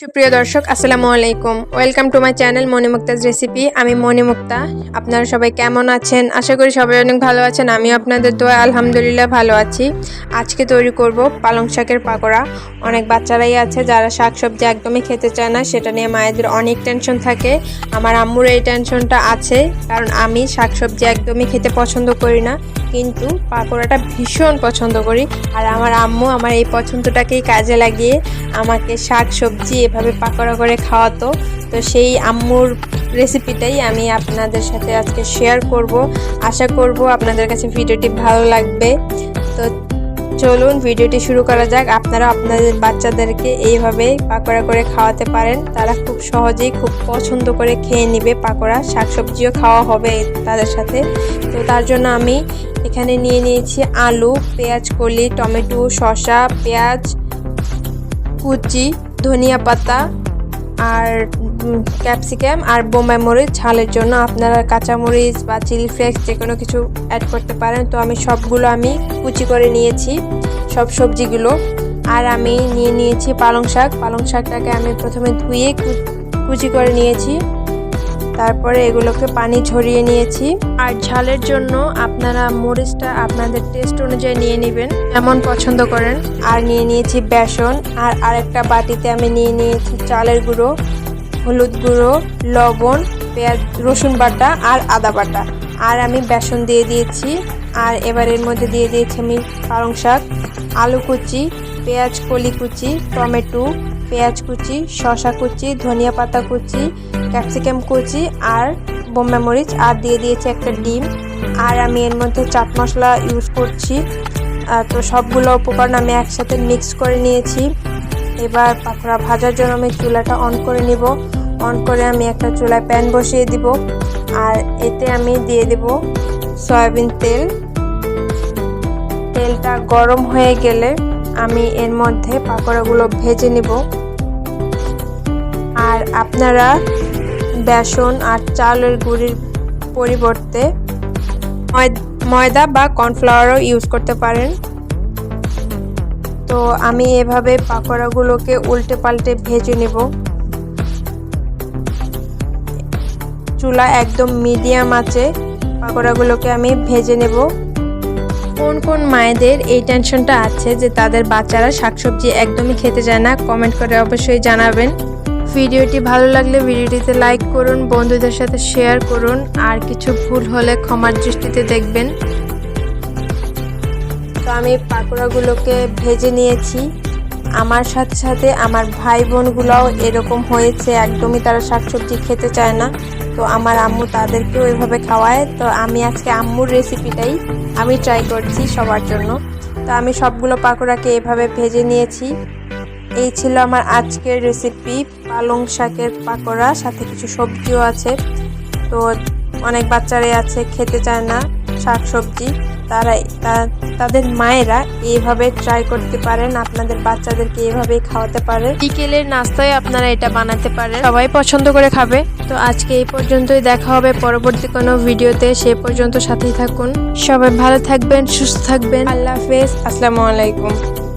সুপ্রিয় দর্শক, আসসালামু আলাইকুম। ওয়েলকাম টু মাই চ্যানেল মণিমুক্তাজ রেসিপি আমি মনি মুক্তা। আপনারা সবাই কেমন আছেন? আশা করি সবাই অনেক ভালো আছেন। আমিও আপনাদের দোয়া, আলহামদুলিল্লাহ ভালো আছি। আজকে তৈরি করব পালং শাকের পাকোড়া। অনেক বাচ্চারাই আছে যারা শাক সবজি একদমই খেতে চায় না, সেটা নিয়ে মায়েদের অনেক টেনশন থাকে। আমার আম্মুর এই টেনশনটা আছে, কারণ আমি শাক সবজি একদমই খেতে পছন্দ করি না, কিন্তু পাকোড়াটা ভীষণ পছন্দ করি। আর আমার আম্মু আমার এই পছন্দটাকেই কাজে লাগিয়ে আমাকে শাক সবজি এভাবে পাকোড়া করে খাওয়াতো, তো সেই আম্মুর রেসিপিটাই আমি আপনাদের সাথে আজকে শেয়ার করব। আশা করব আপনাদের কাছে ভিডিওটি ভালো লাগবে। তো চলুন ভিডিওটি শুরু করা যাক। আপনারা আপনাদের বাচ্চাদেরকে এইভাবে পাকোড়া করে খাওয়াতে পারেন। তারা খুব সহজেই খুব পছন্দ করে খেয়ে নিবে পাকোড়া। শাকসবজিও খাওয়া হবে তাদের সাথে। তো তার জন্য আমি এখানে নিয়ে নিয়েছি আলু, পেঁয়াজ, কলি, টমেটো, শসা, পেঁয়াজ, কুচি ধনিয়া পাতা আর ক্যাপসিকাম আর বোম্বাই মরিচ, ঝালের জন্য আপনারা কাঁচামরিচ বা চিলি ফ্লেক্স যে কোনো কিছু অ্যাড করতে পারেন। তো আমি সবগুলো আমি কুচি করে নিয়েছি, সব সবজিগুলো। আর আমি নিয়ে নিয়েছি পালং শাক। পালং শাকটাকে আমি প্রথমে ধুয়ে কুচি করে নিয়েছি। তারপরে এগুলোকে পানি ঝরিয়ে নিয়েছি। আর ঝালের জন্য আপনারা মরিচটা আপনাদের টেস্ট অনুযায়ী নিয়ে নেবেন, এমন পছন্দ করেন। আর নিয়ে নিয়েছি বেসন, আর আরেকটা বাটিতে আমি নিয়ে নিয়েছি চালের গুঁড়ো, হলুদ গুঁড়ো, লবণ, পেঁয়াজ, রসুন বাটা আর আদা বাটা। আর আমি বেসন দিয়ে দিয়েছি, আর এবার এর মধ্যে দিয়ে দিয়েছি আমি পালং শাক, আলু কুচি, পেঁয়াজ কলি কুচি, টমেটো পেঁয়াজ কুচি, শসা কুচি, ধনিয়া পাতা কুচি, ক্যাপসিকাম কুচি আর বোম্বে মরিচ আর দিয়ে দিয়েছি একটা ডিম। আর আমি এর মধ্যে চাট মশলা ইউজ করছি। তো সবগুলো উপকরণ আমি একসাথে মিক্স করে নিয়েছি। এবার পাকোড়া ভাজার জন্য আমি চুলাটা অন করে নিব। অন করে আমি একটা চুলায় প্যান বসিয়ে দিব। আর এতে আমি দিয়ে দেব সয়াবিন তেল। তেলটা গরম হয়ে গেলে আমি এর মধ্যে পাকোড়াগুলো ভেজে নিব। আর আপনারা বেসন আর চালের গুঁড়ির পরিবর্তে ময়- ময়দা বা কর্নফ্লাওয়ারও ইউজ করতে পারেন। তো আমি এভাবে পাকোড়াগুলোকে উল্টে পাল্টে ভেজে নেব। চুলা একদম মিডিয়াম আছে, পাকোড়াগুলোকে আমি ভেজে নেব। কোন কোন মায়েদের এই টেনশনটা আছে যে তাদের বাচ্চারা শাকসবজি একদমই খেতে চায় না, কমেন্ট করে অবশ্যই জানাবেন। ভিডিওটি ভালো লাগলে ভিডিওটিতে লাইক করুন, বন্ধুদের সাথে শেয়ার করুন, আর কিছু ভুল হলে ক্ষমার দৃষ্টিতে দেখবেন। তো আমি পাকোড়াগুলোকে ভেজে নিয়েছি। আমার সাথে সাথে আমার ভাই বোনগুলোও এরকম হয়েছে, একদমই তারা শাকসবজি খেতে চায় না। তো আমার আম্মু তাদেরকেও এভাবে খাওয়ায়। তো আমি আজকে আম্মুর রেসিপিটাই আমি ট্রাই করছি সবার জন্য। তো আমি সবগুলো পাকোড়াকে এভাবে ভেজে নিয়েছি। এই ছিল আমার আজকের রেসিপি পালং শাকের পাকোড়া, সাথে কিছু সবজিও আছে। তো অনেক বাচ্চারাই আছে, খেতে চায় না শাক সবজি তারা তাদের মায়েরা এইভাবে ট্রাই করতে পারেন, আপনাদের বাচ্চাদেরকে এইভাবেই খাওয়াতে পারে। বিকেলের নাস্তায় আপনারা এটা বানাতে পারেন। সবাই পছন্দ করে খাবে। তো আজকে এই পর্যন্তই, দেখা হবে পরবর্তী কোনো ভিডিওতে, সে পর্যন্ত সাথেই থাকুন। সবাই ভালো থাকবেন, সুস্থ থাকবেন। আল্লাহ হাফেজ। আসসালামু আলাইকুম।